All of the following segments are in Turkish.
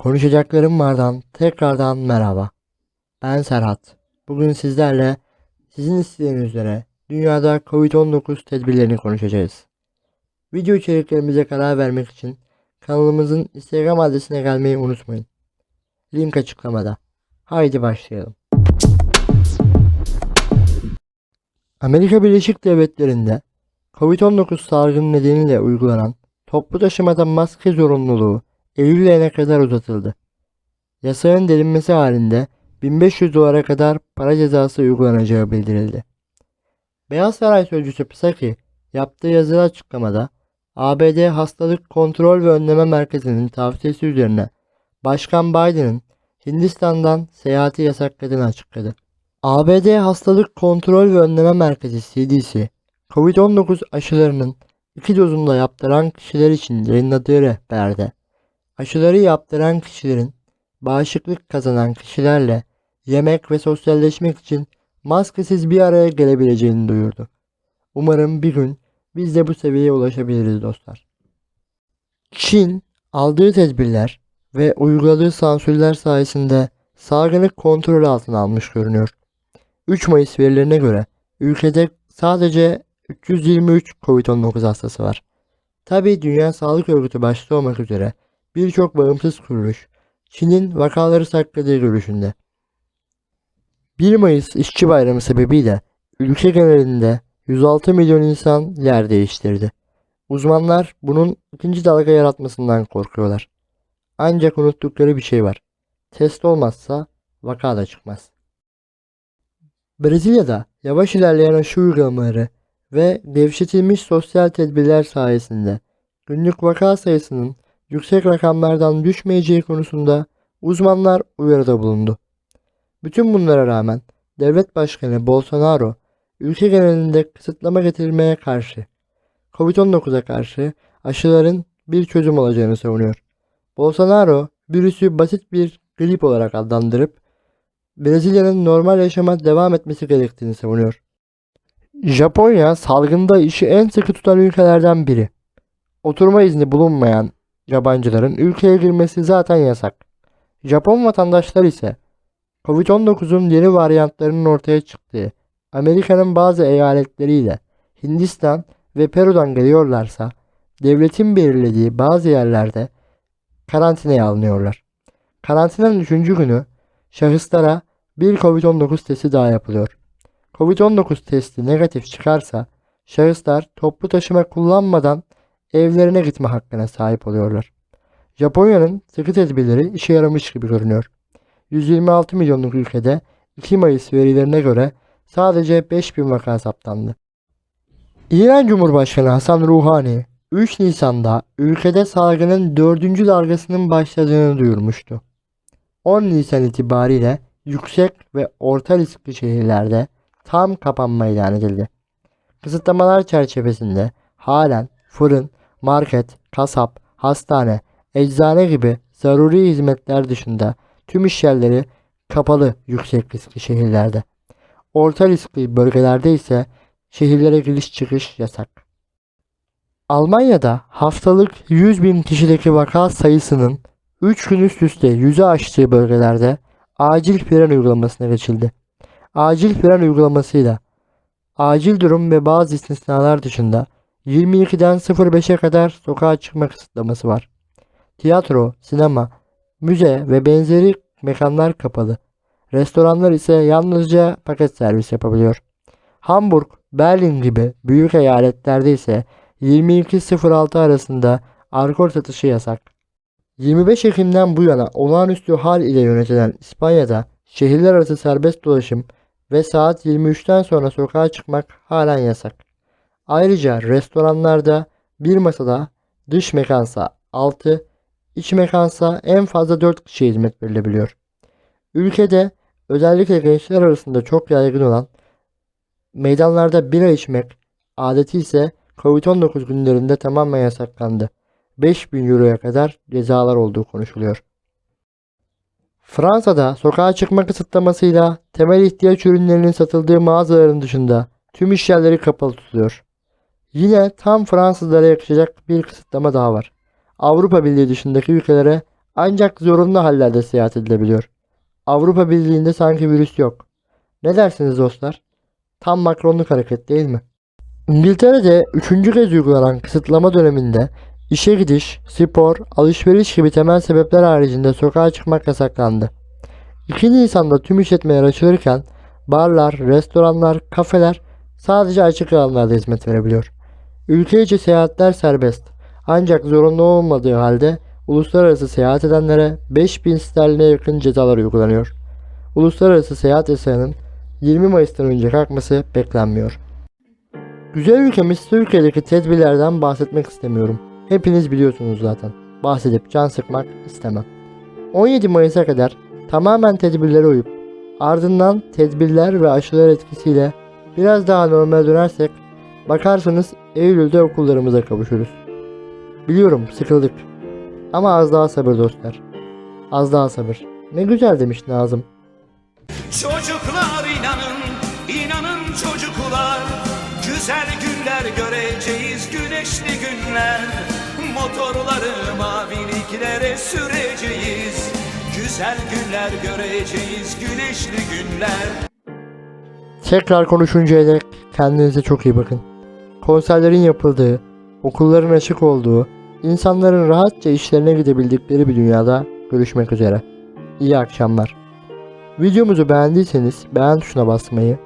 Konuşacaklarım vardan tekrardan merhaba. Ben Serhat. Bugün sizlerle sizin isteğiniz üzere dünyada Covid-19 tedbirlerini konuşacağız. Video içeriklerimize karar vermek için kanalımızın Instagram adresine gelmeyi unutmayın. Link açıklamada. Haydi başlayalım. Amerika Birleşik Devletleri'nde Covid-19 salgını nedeniyle uygulanan toplu taşımada maske zorunluluğu Eylül ayına kadar uzatıldı. Yasağın delinmesi halinde 1500 dolara kadar para cezası uygulanacağı bildirildi. Beyaz Saray Sözcüsü Psaki yaptığı yazılı açıklamada ABD Hastalık Kontrol ve Önleme Merkezi'nin tavsiyesi üzerine Başkan Biden'ın Hindistan'dan seyahati yasakladığını açıkladı. ABD Hastalık Kontrol ve Önleme Merkezi CDC, COVID-19 aşılarının iki dozunda yaptıran kişiler için yayınladığı rehberde aşıları yaptıran kişilerin bağışıklık kazanan kişilerle yemek ve sosyalleşmek için maskesiz bir araya gelebileceğini duyurdu. Umarım bir gün biz de bu seviyeye ulaşabiliriz dostlar. Çin aldığı tedbirler ve uyguladığı sansürler sayesinde salgını kontrol altına almış görünüyor. 3 Mayıs verilerine göre ülkede sadece 323 Covid-19 hastası var. Tabi Dünya Sağlık Örgütü başta olmak üzere birçok bağımsız kuruluş Çin'in vakaları sakladığı görüşünde. 1 Mayıs İşçi Bayramı sebebiyle ülke genelinde 106 milyon insan yer değiştirdi. Uzmanlar bunun ikinci dalga yaratmasından korkuyorlar. Ancak unuttukları bir şey var. Test olmazsa vaka da çıkmaz. Brezilya'da yavaş ilerleyen aşı uygulamaları ve gevşetilmiş sosyal tedbirler sayesinde günlük vaka sayısının yüksek rakamlardan düşmeyeceği konusunda uzmanlar uyarıda bulundu. Bütün bunlara rağmen devlet başkanı Bolsonaro ülke genelinde kısıtlama getirilmeye karşı Covid-19'a karşı aşıların bir çözüm olacağını savunuyor. Bolsonaro virüsü basit bir grip olarak adlandırıp Brezilya'nın normal yaşama devam etmesi gerektiğini savunuyor. Japonya salgında işi en sıkı tutan ülkelerden biri. Oturma izni bulunmayan yabancıların ülkeye girmesi zaten yasak. Japon vatandaşlar ise Covid-19'un yeni varyantlarının ortaya çıktığı Amerika'nın bazı eyaletleriyle Hindistan ve Peru'dan geliyorlarsa devletin belirlediği bazı yerlerde karantinaya alınıyorlar. Karantinanın 3. günü şahıslara bir Covid-19 testi daha yapılıyor. Covid-19 testi negatif çıkarsa şahıslar toplu taşıma kullanmadan evlerine gitme hakkına sahip oluyorlar. Japonya'nın sıkı tedbirleri işe yaramış gibi görünüyor. 126 milyonluk ülkede 2 Mayıs verilerine göre sadece 5000 vaka saptandı. İran Cumhurbaşkanı Hasan Ruhani 3 Nisan'da ülkede salgının 4. dalgasının başladığını duyurmuştu. 10 Nisan itibariyle yüksek ve orta riskli şehirlerde tam kapanma ilan edildi. Kısıtlamalar çerçevesinde halen fırın, market, kasap, hastane, eczane gibi zaruri hizmetler dışında tüm iş yerleri kapalı yüksek riskli şehirlerde. Orta riskli bölgelerde ise şehirlere giriş çıkış yasak. Almanya'da haftalık 100 bin kişideki vaka sayısının 3 gün üst üste 100'ü aştığı bölgelerde acil fren uygulamasına geçildi. Acil fren uygulamasıyla acil durum ve bazı istisnalar dışında 22'den 05'e kadar sokağa çıkma kısıtlaması var. Tiyatro, sinema, müze ve benzeri mekanlar kapalı. Restoranlar ise yalnızca paket servis yapabiliyor. Hamburg, Berlin gibi büyük eyaletlerde ise 22.06 arasında alkol satışı yasak. 25 Ekim'den bu yana olağanüstü hal ile yönetilen İspanya'da şehirler arası serbest dolaşım ve saat 23'ten sonra sokağa çıkmak halen yasak. Ayrıca restoranlarda bir masada dış mekansa 6, iç mekansa en fazla 4 kişiye hizmet verilebiliyor. Ülkede özellikle gençler arasında çok yaygın olan meydanlarda bira içmek adeti ise Covid-19 günlerinde tamamen yasaklandı. 5000 euroya kadar cezalar olduğu konuşuluyor. Fransa'da sokağa çıkma kısıtlamasıyla temel ihtiyaç ürünlerinin satıldığı mağazaların dışında tüm iş yerleri kapalı tutuluyor. Yine tam Fransızlara yakışacak bir kısıtlama daha var. Avrupa Birliği dışındaki ülkelere Ancak zorunlu hallerde seyahat edilebiliyor. Avrupa Birliği'nde sanki virüs yok. Ne dersiniz dostlar? Tam Macronluk hareket değil mi? İngiltere'de 3. kez uygulanan kısıtlama döneminde işe gidiş, spor, alışveriş gibi temel sebepler haricinde sokağa çıkmak yasaklandı. 2 Nisan'da tüm işletmeler açılırken barlar, restoranlar, kafeler sadece açık alanlarda hizmet verebiliyor. Ülke içi seyahatler serbest. Ancak zorunlu olmadığı halde uluslararası seyahat edenlere 5000 sterline yakın cezalar uygulanıyor. Uluslararası seyahat yasağının 20 Mayıs'tan önce kalkması beklenmiyor. Güzel ülkemiz Türkiye'deki tedbirlerden bahsetmek istemiyorum. Hepiniz biliyorsunuz zaten. Bahsedip can sıkmak istemem. 17 Mayıs'a kadar tamamen tedbirlere uyup ardından tedbirler ve aşılar etkisiyle biraz daha normal dönersek bakarsanız Eylül'de okullarımıza kavuşuruz. Biliyorum sıkıldık. Ama az daha sabır dostlar. Az daha sabır. Ne güzel demiş Nazım. Çocuklar inanın, inanın çocuklar Güzel günler göreceğiz, güneşli günler Motorları maviliklere süreceğiz Güzel günler göreceğiz, güneşli günler Tekrar konuşuncaya dek kendinize çok iyi bakın. Konserlerin yapıldığı, okulların açık olduğu, insanların rahatça işlerine gidebildikleri bir dünyada görüşmek üzere. İyi akşamlar. Videomuzu beğendiyseniz beğen tuşuna basmayı,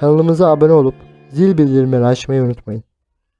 kanalımıza abone olup zil bildirimleri açmayı unutmayın.